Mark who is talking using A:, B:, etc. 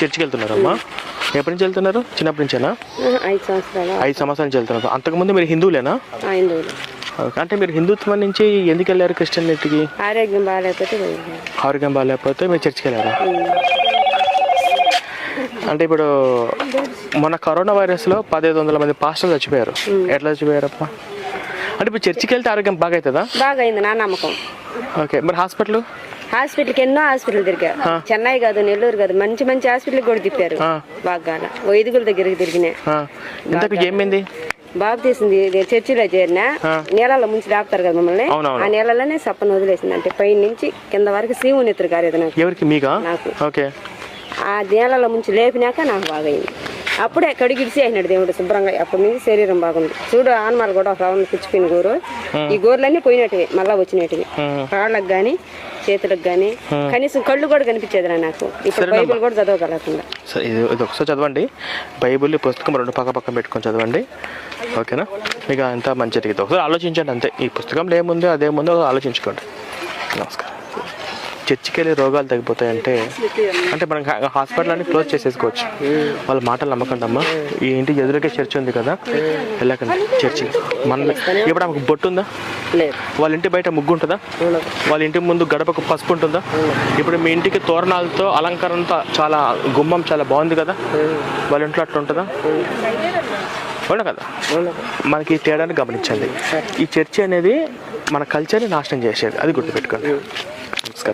A: చర్చికి వెళ్తున్నారమ్మా? ఎప్పటి నుంచి వెళ్తున్నారు? చిన్నప్పటి నుంచేనా?
B: ఐదు సంవత్సరాలు.
A: ఐదు సంవత్సరాల నుంచి వెళ్తున్నారు. అంతకుముందు మీరు హిందువులేనా. అంటే మీరు హిందుత్వం నుంచి ఎందుకు వెళ్ళారు క్రిస్టియనిటీకి?
B: ఆరోగ్యం బాగాలేకపోతే.
A: ఆరోగ్యం బాగాలేకపోతే మీరు చర్చికి వెళ్ళారా? అంటే ఇప్పుడు మన కరోనా వైరస్లో పదిహేను వందల మంది పాస్టర్లు చచ్చిపోయారు. ఎట్లా చచ్చిపోయారప్ప అంటే ఇప్పుడు చర్చికి వెళ్తే ఆరోగ్యం బాగా అవుతుందా
B: బాగా అయింది నా నమ్మకం.
A: ఓకే మరి హాస్పిటల్?
B: హాస్పిటల్కి ఎన్నో హాస్పిటల్ తిరిగా. చెన్నై కాదు నెల్లూరు కాదు మంచి మంచి హాస్పిటల్ కూడా తిప్పారు.
A: ఆ.
B: బాగా వైదికుల దగ్గరికి తిరిగినాయి.
A: ఏమైంది?
B: బాబు తీసింది చర్చిలో చేరిన. నీళ్ళలో ముంచి దాపుతారు కదా మమ్మల్ని. ఆ నీళ్ళలోనే సప్పన వదిలేసింది. అంటే పై నుంచి కింద వరకు సీము ఎత్తురు కాలేదు నాకు. ఆ నీళ్ళలో ముంచి లేపినాక నాకు బాగా అయింది అప్పుడే కడిగిడిసి అయినాడు దేవుడు శుభ్రంగా. అప్పటి నుంచి శరీరం బాగుంది. చూడు ఆనమాలు కూడా ఒక రౌండ్ పుచ్చిపోయిన గోరు. ఈ గోర్లన్నీ పోయినట్టువి మళ్ళా వచ్చినట్టువి. కాళ్ళకు కానీ చేతులకు కానీ కనీసం కళ్ళు కూడా కనిపించేది నాకు. ఇప్పుడు బైబిల్ కూడా చదవగలకుండా.
A: సరే ఇది ఇది ఒకసారి చదవండి. బైబిల్ పుస్తకం రెండు పక్క పక్కన పెట్టుకొని చదవండి. ఓకేనా? మీకు అంతా మంచి జరిగింది ఒకసారి ఆలోచించండి అంతే. ఈ పుస్తకంలో ఏముందో అదేముందో ఆలోచించుకోండి. నమస్కారం. చర్చికి వెళ్ళి రోగాలు తగ్గిపోతాయంటే అంటే మనం హా- హాస్పిటల్ అన్ని క్లోజ్ చేసేసుకోవచ్చు. వాళ్ళ మాటలు నమ్మకండి అమ్మా ఈ ఇంటి ఎదురుకే చర్చ్ ఉంది కదా వెళ్ళకండి చర్చి. మన ఇప్పుడు ఆమెకు బొట్టు ఉందా? వాళ్ళ ఇంటి బయట ముగ్గు ఉంటుందా? వాళ్ళ ఇంటి ముందు గడపకు పసుపు ఉంటుందా? ఇప్పుడు మీ ఇంటికి తోరణాలతో అలంకరణతో చాలా గుమ్మం చాలా బాగుంది కదా? వాళ్ళ ఇంట్లో అట్లా ఉంటుందా? అవునా కదా? మనకి తేడాన్ని గమనించండి. ఈ చర్చి అనేది మన కల్చర్ని నాశనం చేసేది. అది గుర్తుపెట్టుకోండి.